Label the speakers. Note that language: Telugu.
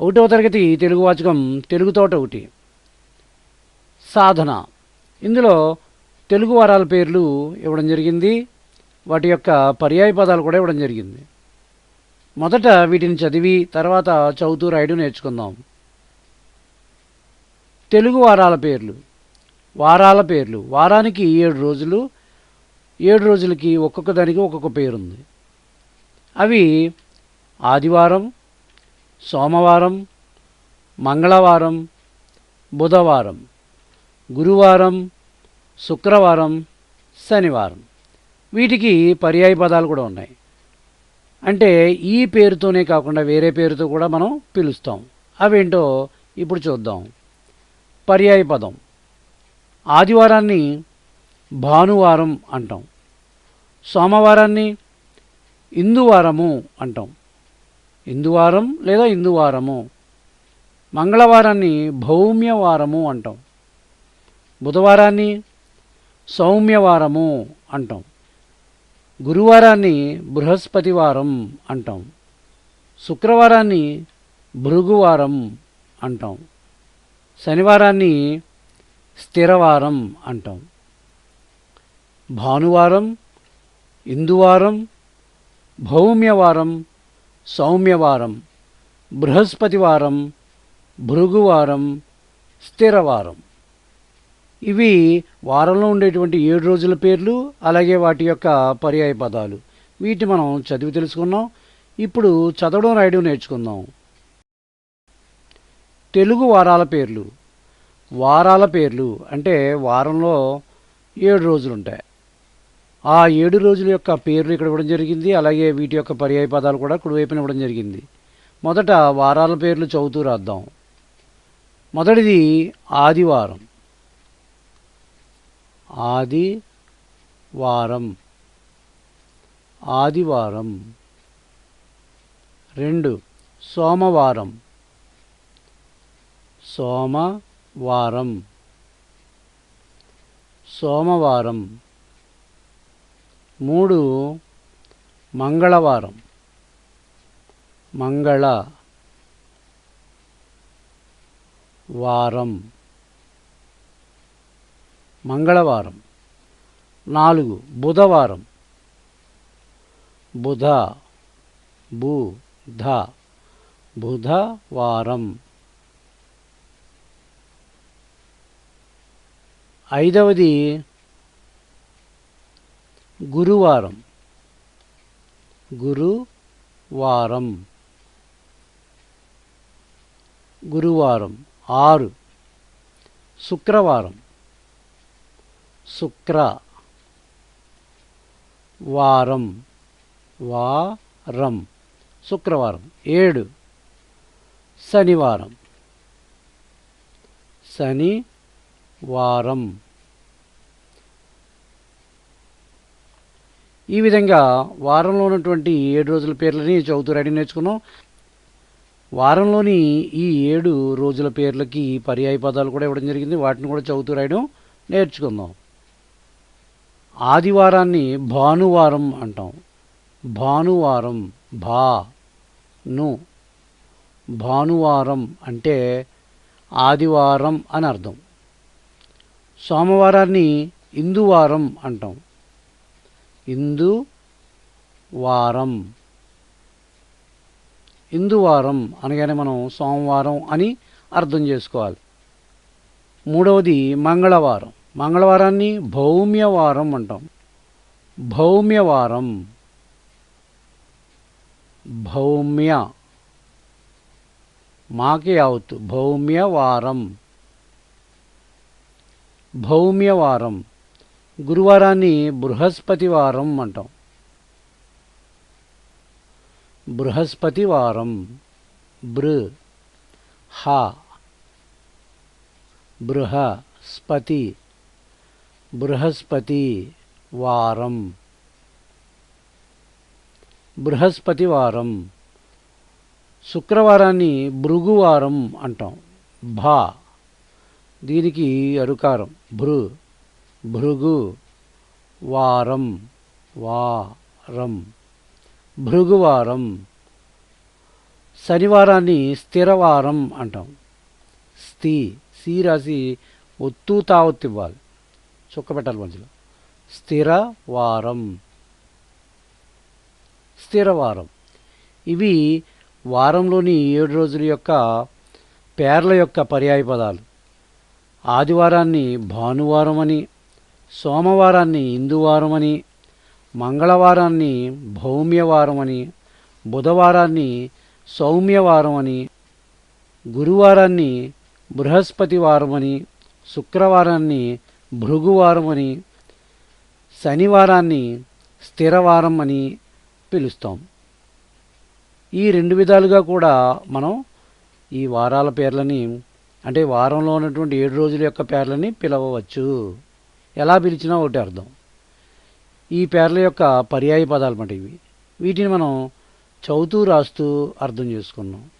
Speaker 1: ఒకటవ తరగతి తెలుగు వాచకం తెలుగు తోట ఒకటి. సాధన. ఇందులో తెలుగు వారాల పేర్లు ఇవ్వడం జరిగింది. వాటి యొక్క పర్యాయ పదాలు కూడా ఇవ్వడం జరిగింది. మొదట వీటిని చదివి తర్వాత చదువుతూ రాయడం నేర్చుకుందాం. తెలుగు వారాల పేర్లు. వారాల పేర్లు. వారానికి ఏడు రోజులు. ఏడు రోజులకి ఒక్కొక్క దానికి ఒక్కొక్క పేరుంది. అవి ఆదివారం సోమవారం మంగళవారం బుధవారం గురువారం శుక్రవారం శనివారం. వీటికి పర్యాయ పదాలు కూడా ఉన్నాయి. అంటే ఈ పేరుతోనే కాకుండా వేరే పేరుతో కూడా మనం పిలుస్తాం. అవేంటో ఇప్పుడు చూద్దాం. పర్యాయ పదం. ఆదివారాన్ని భానువారం అంటాం. సోమవారాన్ని ఇందువారము అంటాం. ఇందువారం లేదా ఇందువారము. మంగళవారాన్ని భౌమ్యవారము అంటాం. బుధవారాన్ని సౌమ్యవారము అంటాం. గురువారాన్ని బృహస్పతివారం అంటాం. శుక్రవారాన్ని భృగువారం అంటాం. శనివారాన్ని స్థిరవారం అంటాం. భానువారం ఇందువారం భౌమ్యవారం సౌమ్యవారం బృహస్పతివారం భృగువారం స్థిరవారం. ఇవి వారంలో ఉండేటువంటి ఏడు రోజుల పేర్లు అలాగే వాటి యొక్క పర్యాయ పదాలు. వీటి మనం చదివి తెలుసుకున్నాం. ఇప్పుడు చదవడం రాయడం నేర్చుకుందాం. తెలుగు వారాల పేర్లు. వారాల పేర్లు అంటే వారంలో ఏడు రోజులు ఉంటాయి ఆ ఏడు రోజుల యొక్క పేర్లు ఇక్కడ ఇవ్వడం జరిగింది. అలాగే వీటి యొక్క పర్యాయ పదాలు కూడా కుడివైపున ఇవ్వడం జరిగింది. మొదట వారాల పేర్లు చదువుతూ రాద్దాం. మొదటిది ఆదివారం. ఆది వారం ఆదివారం. రెండు. సోమవారం. సోమవారం. సోమవారం. మూడు మంగళవారం. మంగళ వారం. మంగళవారం. నాలుగు బుధవారం. బుధ బుధ బుధవారం. ఐదవది గురువారం. గురువారం. గురువారం ఆరు. శుక్రవారం. శుక్ర వారం. వారం శుక్రవారం ఏడు. శనివారం. శని ఈ విధంగా వారంలో ఉన్నటువంటి ఏడు రోజుల పేర్లని చదువుతూ రెడీ నేర్చుకున్నాం. వారంలోని ఈ ఏడు రోజుల పేర్లకి పర్యాయ పదాలు కూడా ఇవ్వడం జరిగింది. వాటిని కూడా చదువుతూ రాయడం నేర్చుకుందాం. ఆదివారాన్ని భానువారం అంటాం. భానువారం భా ను. భానువారం అంటే ఆదివారం అని అర్థం. సోమవారాన్ని ఇందువారం అంటాం. ఇందు వారం. ఇందువారం అనగానే మనం సోమవారం అని అర్థం చేసుకోవాలి. మూడవది మంగళవారం. మంగళవారాన్ని భౌమ్యవారం అంటాం. భౌమ్యవారం. భౌమ్య. మాకే అవుతు. భౌమ్యవారం. భౌమ్యవారం. గురువారాన్ని బృహస్పతి వారం అంటాం. బృహస్పతి వారం బృ హ బృహస్పతి బృహస్పతి వారం బృహస్పతి వారం శుక్రవారాన్ని భృగువారం అంటాం. భా దీనికి అరుకారం. భృ భృగు వారం వారం భృగువారం శనివారాన్ని స్థిరవారం అంటాం. స్థి సి రాసి ఒత్తు తావత్తు ఇవ్వాలి. చుక్క పెట్టాలి మధ్యలో. స్థిరవారం. స్థిరవారం. ఇవి వారంలోని ఏడు రోజుల యొక్క పేర్ల యొక్క పర్యాయ పదాలు. ఆదివారాన్ని భానువారం అని సోమవారాన్ని హిందువారమని అని మంగళవారాన్ని భౌమ్యవారమని బుధవారాన్ని సౌమ్యవారం అని గురువారాన్ని బృహస్పతివారం అని శుక్రవారాన్ని భృగువారం అని శనివారాన్ని స్థిరవారం అని పిలుస్తాం. ఈ రెండు విధాలుగా కూడా మనం ఈ వారాల పేర్లని అంటే వారంలో ఉన్నటువంటి ఏడు రోజుల యొక్క పేర్లని పిలవవచ్చు. ఎలా పిలిచినా ఒకటి అర్థం. ఈ పేర్ల యొక్క పర్యాయ పదాలు మాట ఇవి వీటిని మనం చదువుతూ రాస్తూ అర్థం చేసుకున్నాం.